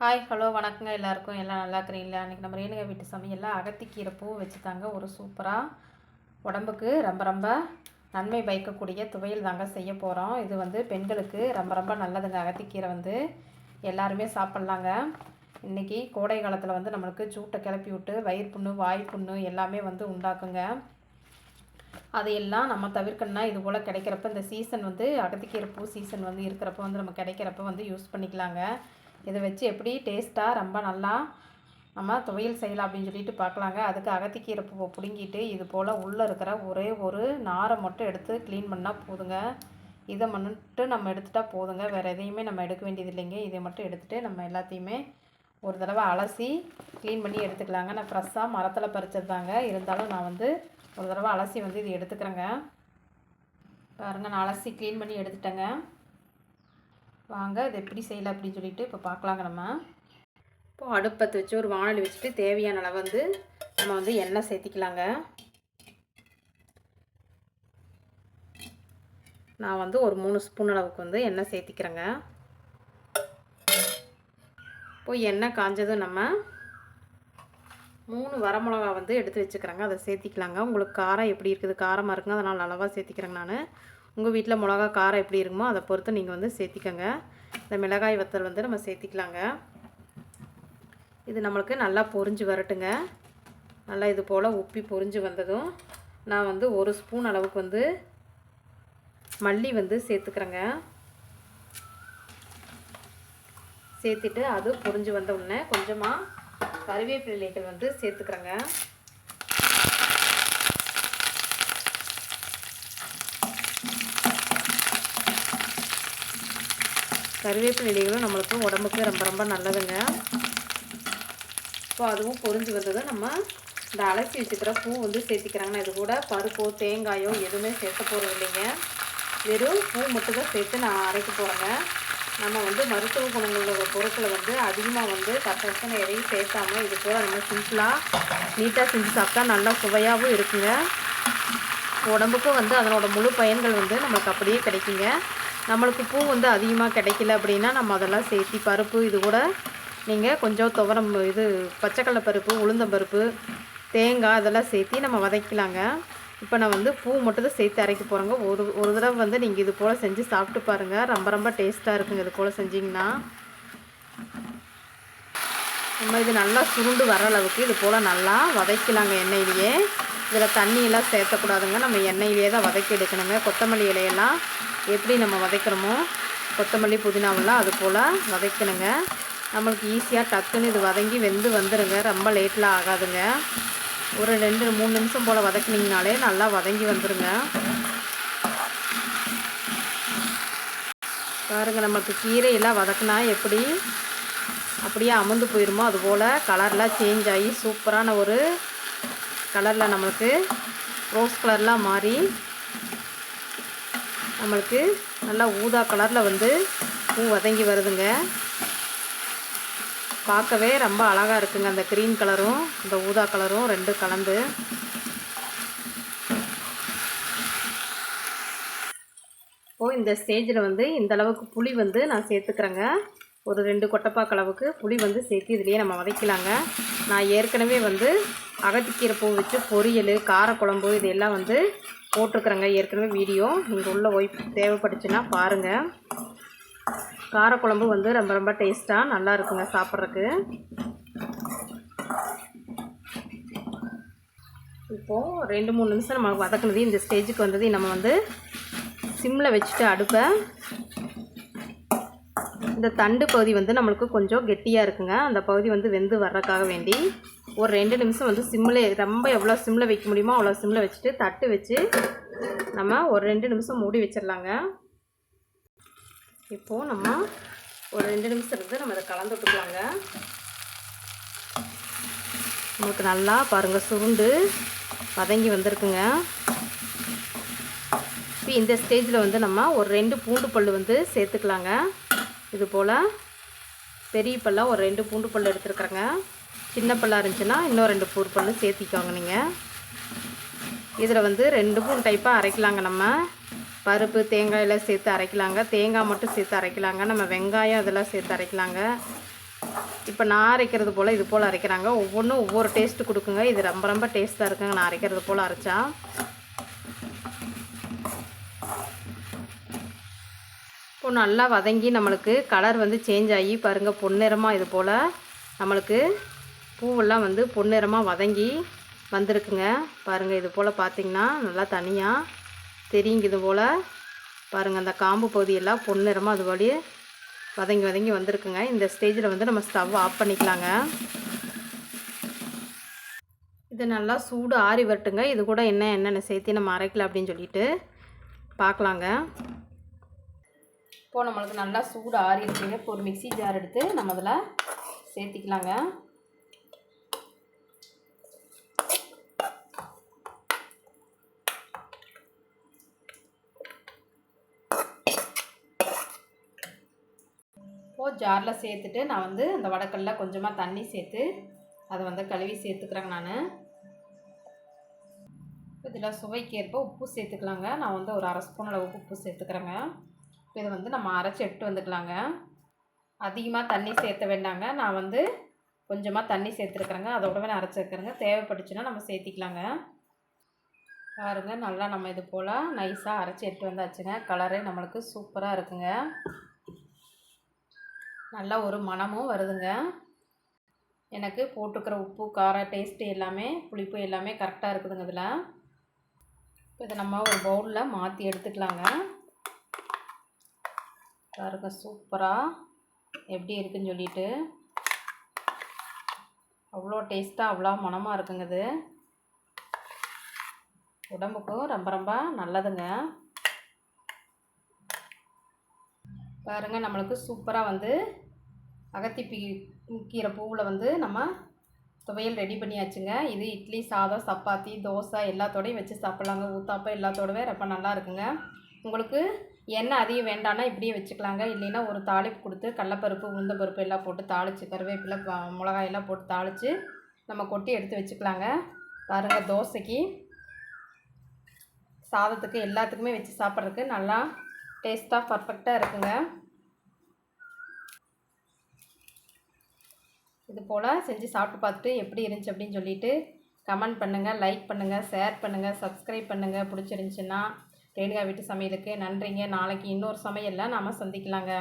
Hi hello வணக்கங்க. எல்லாருக்கும் எல்லாம் நல்லா இருக்கிறீங்களா? அன்றைக்கி நம்ம ரேணுகா வீட்டு சமையலில் அகத்திக்கீரை பூ வச்சு தாங்க ஒரு சூப்பராக உடம்புக்கு ரொம்ப ரொம்ப நன்மை பயக்கக்கூடிய துவையல் தாங்க செய்ய போகிறோம் இது வந்து பெண்களுக்கு ரொம்ப ரொம்ப நல்லதுங்க. அகத்திக்கீரை வந்து எல்லாருமே சாப்பிட்லாங்க. இன்றைக்கி கோடை காலத்தில் வந்து நம்மளுக்கு சூட்டை கிளப்பி விட்டு வயிறு புண்ணு வாய் புண்ணு எல்லாமே வந்து உண்டாக்குங்க. அதையெல்லாம் நம்ம தவிர்க்கணும்னா இது போல் கிடைக்கிறப்ப இந்த சீசன் வந்து அகத்திக்கீரை பூ சீசன் வந்து இருக்கிறப்ப வந்து நம்ம கிடைக்கிறப்ப வந்து யூஸ் பண்ணிக்கலாங்க. இதை வச்சு எப்படி டேஸ்ட்டாக ரொம்ப நல்லா நம்ம துவையல் செய்யலாம் அப்படின்னு சொல்லிட்டு பார்க்கலாங்க. அதுக்கு அகத்திக்கீரை பூவை பிடுங்கிட்டு இது போல் உள்ளே இருக்கிற ஒரே ஒரு நாரை மட்டும் எடுத்து க்ளீன் பண்ணால் போதுங்க. இதை மட்டும் நம்ம எடுத்துட்டால் போதுங்க. வேறு எதையுமே நம்ம எடுக்க வேண்டியது இல்லைங்க. இதை மட்டும் எடுத்துகிட்டு நம்ம எல்லாத்தையுமே ஒரு தடவை அலசி க்ளீன் பண்ணி எடுத்துக்கலாங்க. நான் ஃப்ரெஷ்ஷாக மரத்தில் பறிச்சது தாங்க இருந்தாலும் நான் வந்து ஒரு தடவை அலசி வந்து இது எடுத்துக்கிறேங்க. பாருங்கள் நான் அலசி க்ளீன் பண்ணி எடுத்துட்டேங்க. வாங்க இது எப்படி செய்யலாம் அப்படின்னு சொல்லிட்டு இப்போ பார்க்கலாங்க நம்ம. இப்போது அடுப்பத்தை வச்சு ஒரு வானொலி வச்சுட்டு தேவையான அளவு வந்து நம்ம வந்து எண்ணெய் சேர்த்திக்கலாங்க. நான் வந்து ஒரு மூணு ஸ்பூன் அளவுக்கு வந்து எண்ணெய் சேர்த்திக்கிறேங்க. இப்போ எண்ணெய் காஞ்சதும் நம்ம மூணு வரமிளகா வந்து எடுத்து வச்சுக்கிறேங்க. அதை சேர்த்திக்கலாங்க. உங்களுக்கு காரம் எப்படி இருக்குது? காரமாக இருக்குங்க. அதனால் அளவாக சேர்த்திக்கிறேங்க நான். உங்கள் வீட்டில் மிளகா காரம் எப்படி இருக்குமோ அதை பொறுத்து நீங்கள் வந்து சேர்த்திக்கோங்க. இந்த மிளகாய் வத்தல் வந்து நம்ம சேர்த்திக்கலாங்க. இது நம்மளுக்கு நல்லா பொரிஞ்சு வரட்டுங்க. நல்லா இது போல் உப்பி பொரிஞ்சு வந்ததும் நான் வந்து ஒரு ஸ்பூன் அளவுக்கு வந்து மல்லி வந்து சேர்த்துக்கிறேங்க. சேர்த்துட்டு அது பொரிஞ்சு வந்த உடனே கொஞ்சமாக கருவேப்பிலைகள் வந்து சேர்த்துக்கிறேங்க. கருவேப்பிலை இலைகளும் நம்மளுக்கு உடம்புக்கு ரொம்ப ரொம்ப நல்லதுங்க. இப்போ அதுவும் பொறிஞ்சு வந்ததை நம்ம இந்த அலசி வச்சுக்கிற பூ வந்து சேர்த்திக்கிறாங்கன்னா இது கூட பருப்போ தேங்காயோ எதுவுமே சேர்க்க போகிறது இல்லைங்க. வெறும் பூ மட்டும் தான் சேர்த்து நான் அரைக்க போகிறேங்க நம்ம வந்து மருத்துவ குணங்களோட பொருட்களை வந்து அதிகமாக வந்து கசகசனை எதையும் சேர்த்தாமல் இது போல் நம்ம சிம்பிளாக நீட்டாக செஞ்சு சாப்பிட்டா நல்லா சுவையாகவும் இருக்குங்க. உடம்புக்கும் வந்து அதனோட முழு பயன்கள் வந்து நமக்கு அப்படியே கிடைக்குங்க. நம்மளுக்கு பூ வந்து அதிகமாக கிடைக்கல அப்படின்னா நம்ம அதெல்லாம் சேர்த்தி பருப்பு இது கூட நீங்கள் கொஞ்சம் துவரம் இது பச்சைக்கடலை பருப்பு உளுந்தம்பருப்பு தேங்காய் அதெல்லாம் சேர்த்தி நம்ம வதக்கலாங்க. இப்போ நான் வந்து பூ மட்டும் தான் சேர்த்து அரைக்க போகிறேங்க ஒரு ஒரு தடவை வந்து நீங்கள் இது போல் செஞ்சு சாப்பிட்டு பாருங்கள் ரொம்ப ரொம்ப டேஸ்ட்டாக இருக்குங்க இது போல் செஞ்சிங்கன்னா. நம்ம இது நல்லா சுருண்டு வர அளவுக்கு இது போல் நல்லா வதக்கலாங்க எண்ணெயிலேயே. இதில் தண்ணியெல்லாம் சேர்த்தக்கூடாதுங்க. நம்ம எண்ணெயிலேயே தான் வதக்கி எடுக்கணுங்க. கொத்தமல்லி இலையெல்லாம் எப்படி நம்ம வதக்கிறோமோ கொத்தமல்லி புதினாவெல்லாம் அது போல் வதக்கணுங்க. நம்மளுக்கு ஈஸியாக டக்குன்னு இது வதங்கி வெந்து வந்துடுங்க ரொம்ப லேட்டில் ஆகாதுங்க. ஒரு ரெண்டு மூணு நிமிஷம் போல் வதக்குனிங்கனாலே நல்லா வதங்கி வந்துடுங்க பாருங்கள் நம்மளுக்கு கீரையெல்லாம் வதக்குனா எப்படி? அப்படியே அமர்ந்து போயிருமோ அதுபோல் கலர்லாம் சேஞ்ச் ஆகி சூப்பரான ஒரு கலரில் நம்மளுக்கு ரோஸ் கலர்லாம் மாறி நம்மளுக்கு நல்லா ஊதா கலரில் வந்து பூ வதங்கி வருதுங்க. பார்க்கவே ரொம்ப அழகாக இருக்குங்க. அந்த க்ரீன் கலரும் இந்த ஊதா கலரும் ரெண்டு கலந்து. இப்போது இந்த ஸ்டேஜில் வந்து இந்த அளவுக்கு புளி வந்து நான் சேர்த்துக்கிறேங்க. ஒரு ரெண்டு கொட்டைப்பாக்கு அளவுக்கு புளி வந்து சேர்த்து இதுலேயே நம்ம வதக்கலாங்க. நான் ஏற்கனவே வந்து அகத்திக்கீரை பூ வச்சு பொரியல் காரக்குழம்பு இது எல்லாம் வந்து போட்டிருக்குறேங்க ஏற்கனவே வீடியோ. நீங்கள் உள்ள ஒய் தேவைப்பட்டுச்சுன்னா பாருங்கள் காரக்குழம்பு வந்து ரொம்ப ரொம்ப டேஸ்ட்டாக நல்லா இருக்குங்க சாப்பிட்றதுக்கு. இப்போது ரெண்டு மூணு நிமிஷம் நம்ம வதக்குனது இந்த ஸ்டேஜுக்கு வந்தது நம்ம வந்து சிம்மில் வச்சுட்டு அடுப்பை இந்த தண்டு பகுதி வந்து நம்மளுக்கு கொஞ்சம் கெட்டியாக இருக்குங்க. அந்த பகுதி வந்து வெந்து வர்றதுக்காக வேண்டி ஒரு ரெண்டு நிமிஷம் வந்து சிம்மில் ரொம்ப எவ்வளோ சிம்மில் வைக்க முடியுமோ அவ்வளோ சிம்மில் வச்சுட்டு தட்டு வச்சு நம்ம ஒரு ரெண்டு நிமிஷம் மூடி வச்சிடலாங்க. இப்போது நம்ம ஒரு ரெண்டு நிமிஷம் இருந்து நம்ம இதை கலந்து விட்டுக்கலாங்க. நமக்கு நல்லா பாருங்கள் சுருண்டு வதங்கி வந்திருக்குங்க. இப்போ இந்த ஸ்டேஜில் வந்து நம்ம ஒரு ரெண்டு பூண்டு பல் வந்து சேர்த்துக்கலாங்க. இது போல் பெரிய பல்லாக ஒரு ரெண்டு பூண்டு பல் எடுத்துருக்குறேங்க. சின்ன பல்லாக இருந்துச்சுன்னா இன்னும் ரெண்டு பூர் பல் சேர்த்திக்கோங்க நீங்கள் இதில் வந்து ரெண்டு மூணு டைப்பாக அரைக்கலாங்க நம்ம. பருப்பு தேங்காயெல்லாம் சேர்த்து அரைக்கலாங்க. தேங்காய் மட்டும் சேர்த்து அரைக்கலாங்க. நம்ம வெங்காயம் இதெல்லாம் சேர்த்து அரைக்கலாங்க. இப்போ நான் அரைக்கிறது போல் இது போல் அரைக்கிறாங்க. ஒவ்வொன்றும் ஒவ்வொரு டேஸ்ட்டு கொடுக்குங்க. இது ரொம்ப ரொம்ப டேஸ்ட்டாக இருக்குங்க. நான் அரைக்கிறது போல் அரைச்சா. இப்போ நல்லா வதங்கி நம்மளுக்கு கலர் வந்து சேஞ்ச் ஆகி பாருங்கள் பொன்னிறமாக இது போல் நம்மளுக்கு பூவெல்லாம் வந்து பொன்னிறமாக வதங்கி வந்திருக்குங்க. பாருங்கள் இது போல் பார்த்திங்கன்னா நல்லா தனியாக தெரியுங்க இது போல். பாருங்கள் அந்த காம்பு பகுதியெல்லாம் பொன்னிறமாக அது வழி வதங்கி வதங்கி வந்திருக்குங்க. இந்த ஸ்டேஜில் வந்து நம்ம ஸ்டவ் ஆஃப் பண்ணிக்கலாங்க. இது நல்லா சூடு ஆறி வரட்டுங்க. இது கூட என்ன என்னென்ன சேர்த்து நம்ம அரைக்கல அப்படின்னு சொல்லிட்டு பார்க்கலாங்க இப்போது நம்மளுக்கு நல்லா சூடு ஆறி இருக்குங்க இப்போ ஒரு மிக்ஸி ஜார் எடுத்து நம்ம அதில் சேர்த்திக்கலாங்க இப்போது ஜாரில் சேர்த்துட்டு நான் வந்து அந்த வடக்கல்ல கொஞ்சமாக தண்ணி சேர்த்து அதை வந்து கழுவி சேர்த்துக்கிறேங்க நான். இதில் சுவைக்கேற்ப உப்பு சேர்த்துக்கலாங்க. நான் வந்து ஒரு அரை ஸ்பூன் அளவு உப்பு சேர்த்துக்கிறேங்க. இப்போ இதை வந்து நம்ம அரைச்சி எடுத்து வந்துக்கலாங்க. அதிகமாக தண்ணி சேர்த்த வேண்டாங்க. நான் வந்து கொஞ்சமாக தண்ணி சேர்த்துருக்குறேங்க. அதோடவே நான் அரைச்சி வைக்கிறேங்க. தேவைப்பட்டுச்சுன்னா நம்ம சேர்த்திக்கலாங்க. பாருங்கள் நல்லா நம்ம இது போல் நைஸாக அரைச்சி எடுத்து வந்தாச்சுங்க. கலரே நம்மளுக்கு சூப்பராக இருக்குங்க. நல்லா ஒரு மணமும் வருதுங்க. எனக்கு போட்டுக்கிற உப்பு காரம் டேஸ்ட்டு எல்லாமே புளிப்பு எல்லாமே கரெக்டாக இருக்குதுங்க இதில். இப்போ இதை நம்ம ஒரு பவுலில் மாற்றி எடுத்துக்கலாங்க. பாருங்க சூப்பராக எப்படி இருக்குன்னு சொல்லிட்டு. அவ்வளோ டேஸ்ட்டாக அவ்வளோ மணமாக இருக்குங்க இது. உடம்புக்கும் ரொம்ப ரொம்ப நல்லதுங்க. பாருங்கள் நம்மளுக்கு சூப்பராக வந்து அகத்திப்பி கீரை பூவில் வந்து நம்ம துவையல் ரெடி பண்ணியாச்சுங்க. இது இட்லி சாதம் சப்பாத்தி தோசை எல்லாத்தோடையும் வச்சு சாப்பிட்லாங்க. ஊத்தாப்பம் எல்லாத்தோடவே ரொம்ப நல்லா இருக்குங்க. உங்களுக்கு எண்ணெய் அதிகம் வேண்டாம்னா இப்படியே வச்சுக்கலாங்க. இல்லைன்னா ஒரு தாளிப்பு கொடுத்து கடலப்பருப்பு உளுந்தம்பருப்பு எல்லாம் போட்டு தாளித்து கருவேப்பிலை மிளகாயெல்லாம் போட்டு தாளித்து நம்ம கொட்டி எடுத்து வச்சுக்கலாங்க. பாருங்கள் தோசைக்கு சாதத்துக்கு எல்லாத்துக்குமே வச்சு சாப்பிட்றதுக்கு நல்லா டேஸ்ட்டாக பர்ஃபெக்டாக இருக்குங்க. இது போல் செஞ்சு சாப்பிட்டு பார்த்துட்டு எப்படி இருந்துச்சு அப்படின்னு சொல்லிட்டு கமெண்ட் பண்ணுங்கள் லைக் பண்ணுங்கள் ஷேர் பண்ணுங்கள் சப்ஸ்கிரைப் பண்ணுங்கள் பிடிச்சிருந்துச்சின்னா ரேணுகா வீட்டு சமையலுக்கு நன்றிங்க. நாளைக்கு இன்னொரு சமையலில் நாம் சந்திக்கலாங்க.